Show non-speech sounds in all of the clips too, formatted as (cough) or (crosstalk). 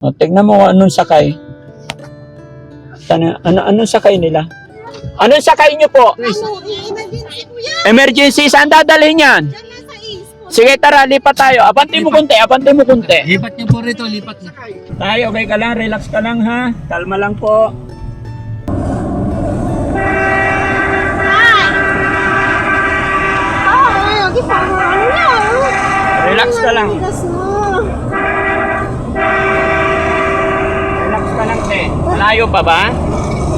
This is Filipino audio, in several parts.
O, tignan mo kung anong sakay. Sana, ano, anong sakay nila? Anong sakay niyo po? Ano, i-emergency ko yan. Emergency, saan dadalhin yan? Diyan lang sa East. Sige, tara, lipat tayo. Abante mo kunti, abante mo kunti. Lipat niyo po rito, lipat niyo. Tayo, okay ka lang, relax ka lang ha. Kalma lang po. Pa ano. Relax ka lang. Tigas na. Relax ka lang, te. Malayo pa ba?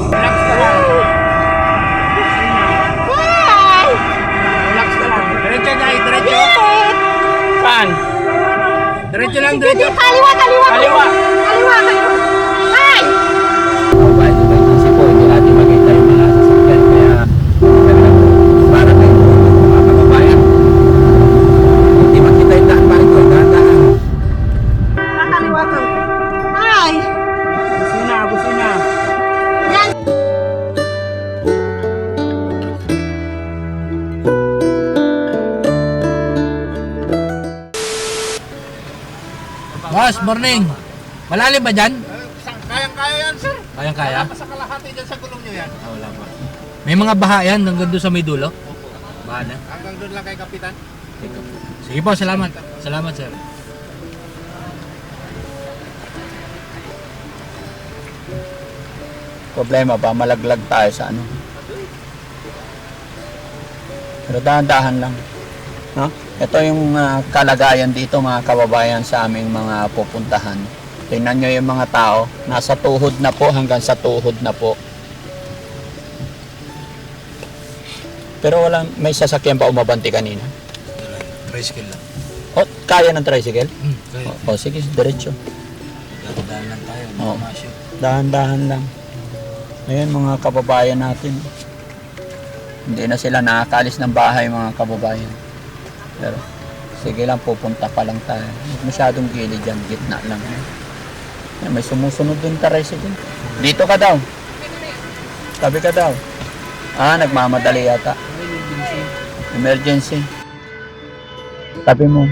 Relax ka lang. Ay! Relax ka lang. Diretso dahil, diretso. Saan? Diretso lang, diretso. Kaliwa. Kaliwa, kaliwa. Boss, morning. Malalim ba dyan? Kayang-kaya yan, sir. Kayang-kaya? Sa kalahati dyan sa gulong nyo yan. Ah, wala pa. May mga baha yan hanggang doon sa may dulo? Baha na. Hanggang doon lang kay Kapitan. Sige po, salamat. Salamat, sir. Problema ba? Malaglag tayo sa ano? Pero dahan-dahan lang. No? Ito yung ah, kalagayan dito mga kababayan sa aming mga pupuntahan. Tingnan nyo yung mga tao. Nasa tuhod na po hanggang sa tuhod na po. Pero walang may sasakyan pa umabanti kanina. Tricycle lang. O, kaya ng tricycle? Hmm, kaya. O, sige, diretso. Dadaan lang tayo. Mamasyo. Dahan-dahan lang. Ayan mga kababayan natin. Hindi na sila nakakalis ng bahay mga kababayan. Pero sige lang pupunta pa lang tayo. Masyadong gilid dyan, gitna lang. Ayan, may sumusunod din tricycle. Dito ka daw. Tabi ka daw. Ah, nagmamadali yata. Emergency. Tabi mo.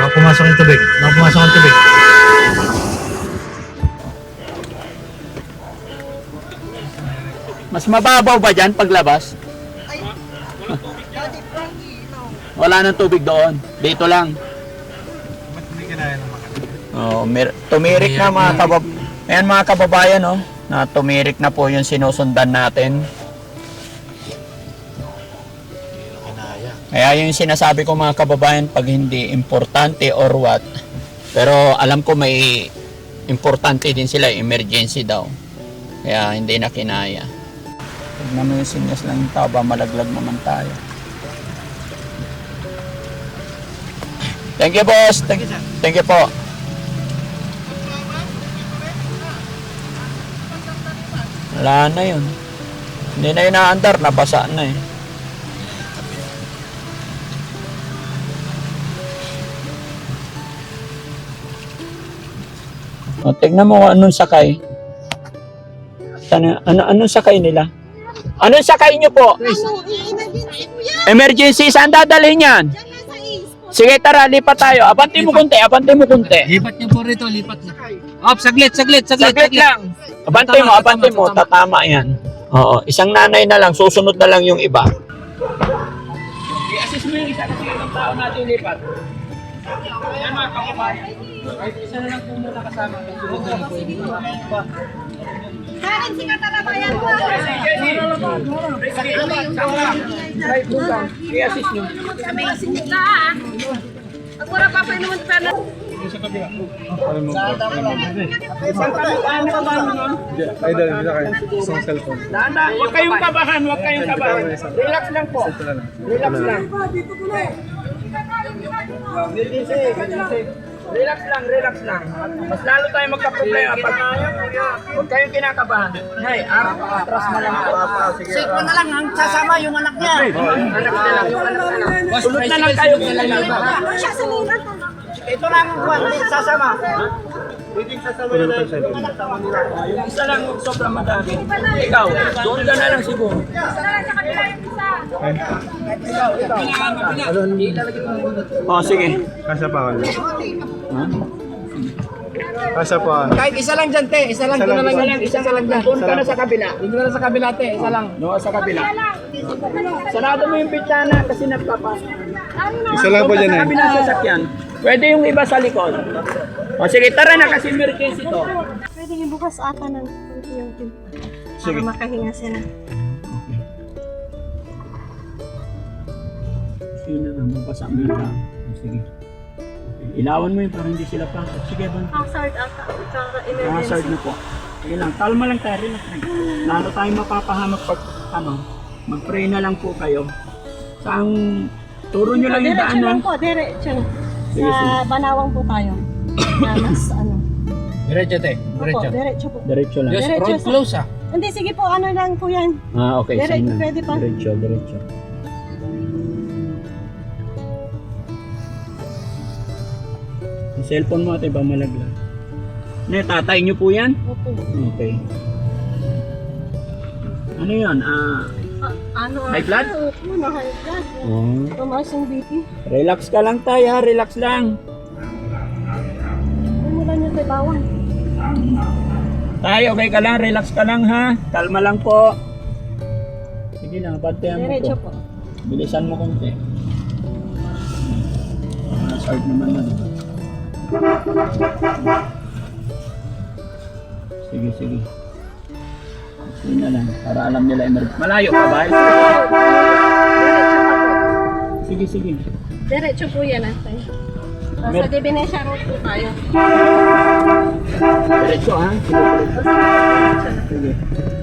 Baka pumasok yung tubig. Baka pumasok yung tubig. Mas mababaw ba dyan paglabas? Wala nang tubig doon. Dito lang. Oh, mir- tumirik na mga kabab Ayan mga kababayan oh, na tumirik na po yung sinusundan natin. Kaya yung sinasabi ko mga kababayan pag hindi importante or what. Pero alam ko may importante din sila, emergency daw. Kaya hindi na kinaya. Tignan mo yung sinyas ng tao, ba malaglag naman tayo. Thank you boss. Thank, thank you po. Wala na yun. Hindi na yun naandar, nabasa na eh. O, tignan mo kung anong sakay. Sana, ano, anong sakay nila? Anong sakay niyo po? Ano, i-emergency ko yan. Emergency, saan dadalhin yan? Sa. Sige, tara, lipat tayo. Abante mo kunti, abante mo kunti. Lipat niyo po rito, lipat niyo. Op, saglit, saglit, saglit. Saglit lang. Abante mo, abante mo. tatama, yan. Oo, isang nanay na lang, susunod na lang yung iba. I-assist mo yung isa kasi yung tao natin lipat. Yan mga kababayan. Kahit isa na lang po muna kasama. Karin, si katalabayan ko. I-assist nyo. Sabi, sinigla ah. Pag wala pa pa naman pa na. Dahan-dahan, huwag kayong kabahan, huwag kayong kabahan. Relax lang po. Relax lang. Relax lang, relax lang. Mas lalo tayo magka-problema pag huwag kayong kinakabahan. Hey, ah, atras na lang po. Siko na lang ang sasama yung anak niya. Anak na lang, yung anak na lang. Sunod na lang kayo. Siya sa linan? Ito lang ang buwan, sasama. Yung isa lang sobrang madami. Ikaw, doon ka na lang siguro. Oh, sige. Kasya pa ka. Ha? Kasya pa. Kahit isa lang dyan, te. Isa lang. Doon na lang yan. Isa lang dyan. Doon ka na sa kabila. Doon ka na sa kabila, te. Isa lang. No, sa kabila. Sarado mo yung bintana kasi nagpapasok. Isa lang po Doon ka dyan sa eh. kabila sa sakyan. Pwede yung iba sa likod. O sige, tara na kasi emergency to. Pwede ibukas ata ng yung. Sige. Para makahinga sila. Sino na mabasa ang bita? Sige. Ilawan mo yun para hindi sila pa. Sige, ban. Hazard ata. Tsaka emergency. na po. Sige lang, kalma lang tayo, relax lang. Lalo tayong mapapahamak pag, ano, mag-pray na lang po kayo. Saan, turo nyo lang yung Diretso daanan. lang po. Diretso. Sige, Sa sige. Banawang po tayo. (coughs) Na mas ano. Diretso te, Opo, diretso. diretso po. Diretso lang. Just Diretso road sa- close ah. Hindi, sige po. Ano lang po yan. Ah, okay. Dire- sige na. pwede pa? Diretso, diretso. Cellphone mo ate ba malaglag? Ne, tatay nyo po yan? Opo. Okay. Ano yun? Ah, Ah, ano? High blood? Opo, na high blood. oh. Tumaas yung BP. relax ka lang tayo ha, relax lang. Umulan yung kay bawang. Tayo, okay ka lang, relax ka lang ha. Kalma lang po. Sige lang, bantayan mo Diretso po. po. Bilisan mo konti. Start naman na. Sige, sige. Sige na lang, para alam nila emergency. Malayo pa ba? Sige, sige. Diretso po yan, ate. Nasa Divinesia Road po tayo. Diretso ha? Sige.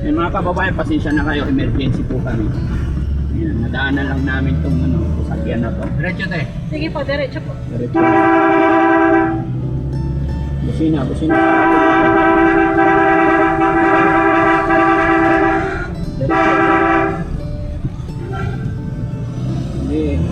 Eh, mga kababayan, pasensya na kayo. Emergency po kami. Ayan, nadaanan lang namin itong ano, sasakyan na to. Diretso te. Sige po, diretso po. Diretso. Busina, busina. Hindi.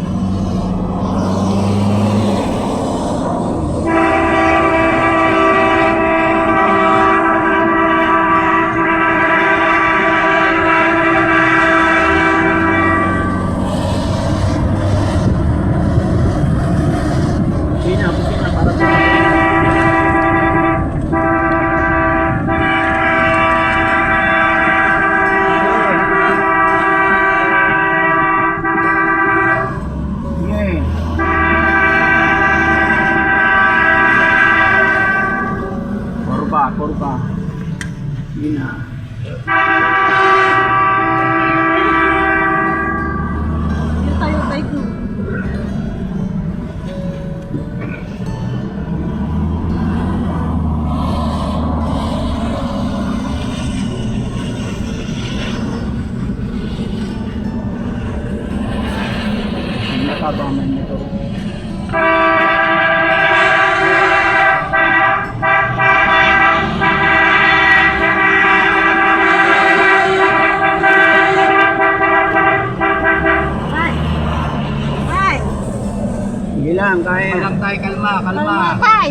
Sige lang, kaya. Lang tayo, kalma, kalma. Ay!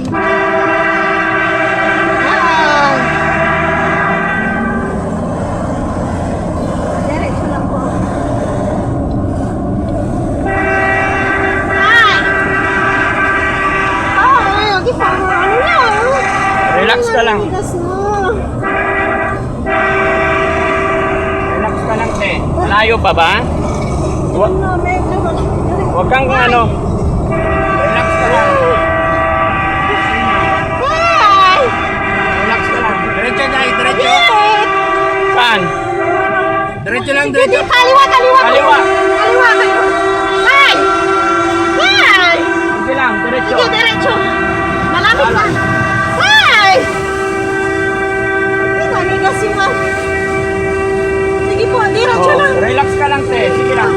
Ay! Diretso lang po. Ay! Ay! Hindi pa mo ano na. Relax ka lang. Relax ka lang, te. Malayo pa ba? Wa- Ano. Huwag kang ano. Relax ka lang. Relax ka lang. Diretso tayo, diretso. Saan? Diretso lang, diretso. kaliwa, kaliwa. Kaliwa. Kaliwa, kaliwa. Ay! Ay! Sige lang, diretso. Sige, diretso. Malapit na. Ay! Hindi, manigas yung ah. Sige po, diretso Oh, lang. relax ka lang, te. Sige lang.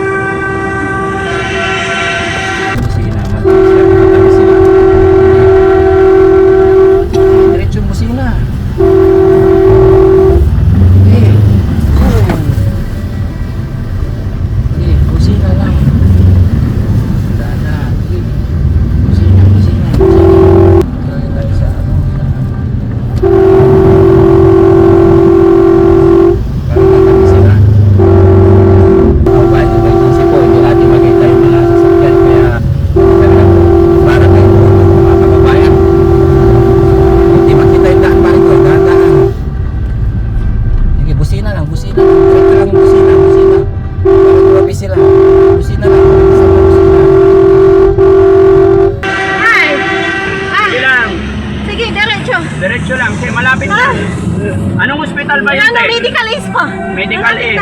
hospital ba yun, Ano, te? medical aid po. Medical aid.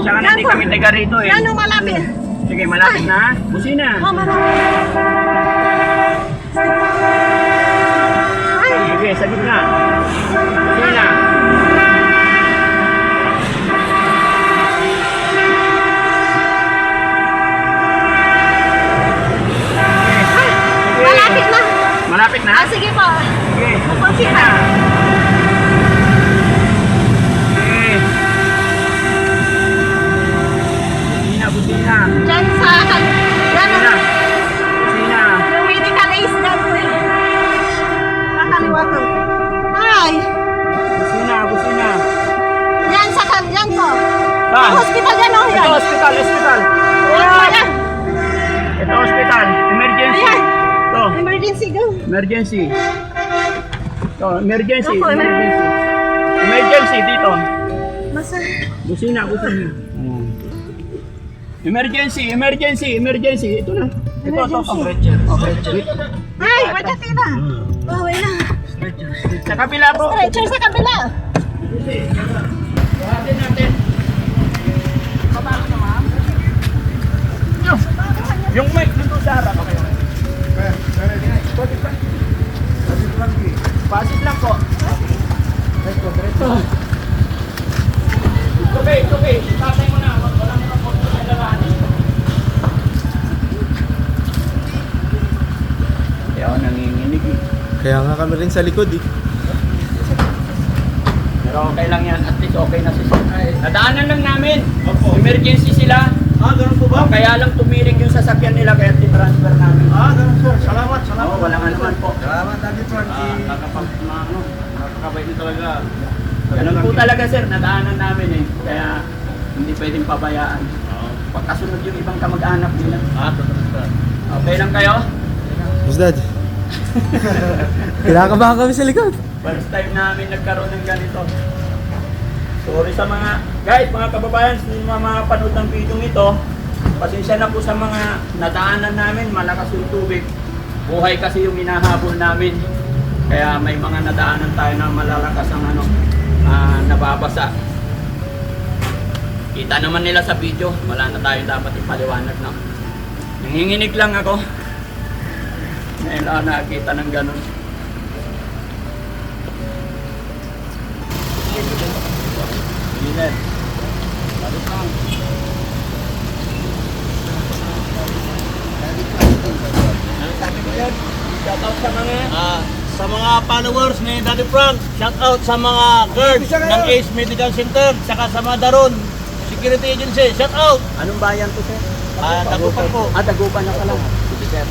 Siya ka na taga rito eh. Ano, malapit. Sige, malapit na. Busina. Oh, malapit. Sige, sa gitna. Busina. Emergency go. emergency. Ito, emergency. Emergency. Emergency dito. Masa. Busina, busina. Emergency, emergency, emergency. Ito na. Ito, ito. Stretcher. Ay, madati na. Bawal na. Sa kabila po. Stretcher sa kabila. Buhatin natin. Papasok na, ma'am. Yung, yung mic nito sa harap. Okay, okay. Pasit lang po. It's okay, it's okay. Tatay mo na. Wala mo na po sa lalahanin. Kaya ako nanginginig eh. Nga kami rin sa likod eh. Pero okay lang yan. At least okay na si Sir. Nadaanan lang namin. Emergency sila. Ah, ganun po Oh, kaya lang tumirik yung sasakyan nila kaya tinransfer namin. Ah, ganun sir. Salamat, salamat. Oo, walang anuman po. Salamat, Daddy Frankie. Ah, nakapag, ano, nakakabay din talaga. Ganun po talaga sir, nadaanan namin eh. Kaya hindi pwedeng pabayaan. Pagkasunod yung ibang kamag-anak nila. Ah, Okay lang kayo? Yes, Dad. (laughs) Kinakabahan kami sa likod. First time namin nagkaroon ng ganito. Sorry sa mga, guys, mga kababayan, sa mga mapanood ng video ito, pasensya na po sa mga nadaanan namin, malakas yung tubig. Buhay kasi yung hinahabol namin. Kaya may mga nadaanan tayo na malalakas ang ano, ah, nababasa. Kita naman nila sa video, wala na tayo dapat ipaliwanag na. Nanginginig lang ako. Ngayon lang nakakita ng ganun. Sabi ko yan? Shoutout sa mga Ah, sa mga followers ni Daddy Frank, shout out sa mga guards ng Ace Medical Center, saka sa mga Daron Security Agency, shout out! Anong bayan to, sir? Ah, Tagupan po. Ah, Dagupan na pala. Thank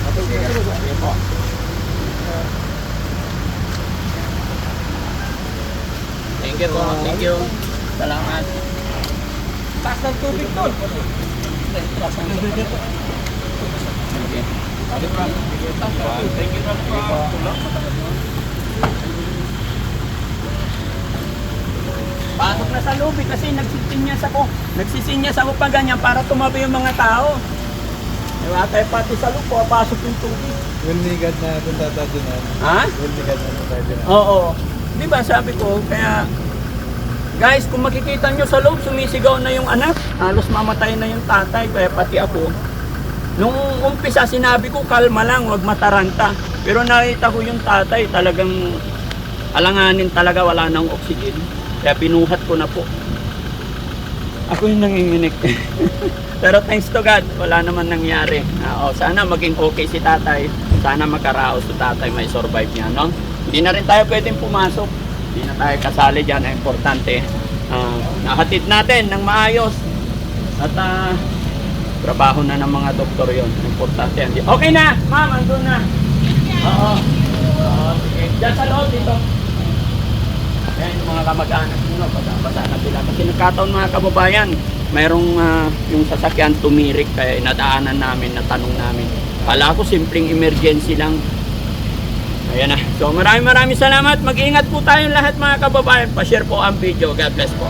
you po. Thank you. Salamat. Taas ng tubig to. Taas ng tubig. Okay. Thank you, Pasok na sa loob eh, kasi nagsisinyas ako. Nagsisinyas ako pa ganyan para tumabi yung mga tao. Diba? Kaya pati sa loob, papasok yung tubig. Will ni God na punta tayo dun. Ha? Will ni God na punta tayo dun. Oo. Di ba sabi ko, kaya guys, kung makikita nyo sa loob, sumisigaw na yung anak. Halos mamatay na yung tatay, kaya pati ako. Nung umpisa, sinabi ko, kalma lang, wag mataranta. Pero nakita ko yung tatay, talagang alanganin talaga, wala nang oxygen. Kaya pinuhat ko na po. Ako yung nanginginig. (laughs) Pero thanks to God, wala naman nangyari. Ah, oh, sana maging okay si tatay. Sana magkaraos si tatay, may survive niya, no? Hindi na rin tayo pwedeng pumasok. Hindi na tayo kasali dyan. Ang importante, ah, nahatid natin ng maayos. At ah, trabaho na ng mga doktor yon. Importante yan. Okay na, ma'am, andun na. Oo. Oo, sige. Diyan sa loob dito. Yan yung mga kamag-anak nyo, basa na sila. Kasi nagkataon mga kababayan, mayroong ah, yung sasakyan tumirik kaya inadaanan namin, natanong namin. Kala ko simpleng emergency lang. Ayan na. So maraming maraming salamat. Mag-ingat po tayong lahat mga kababayan. Pa-share po ang video. God bless po.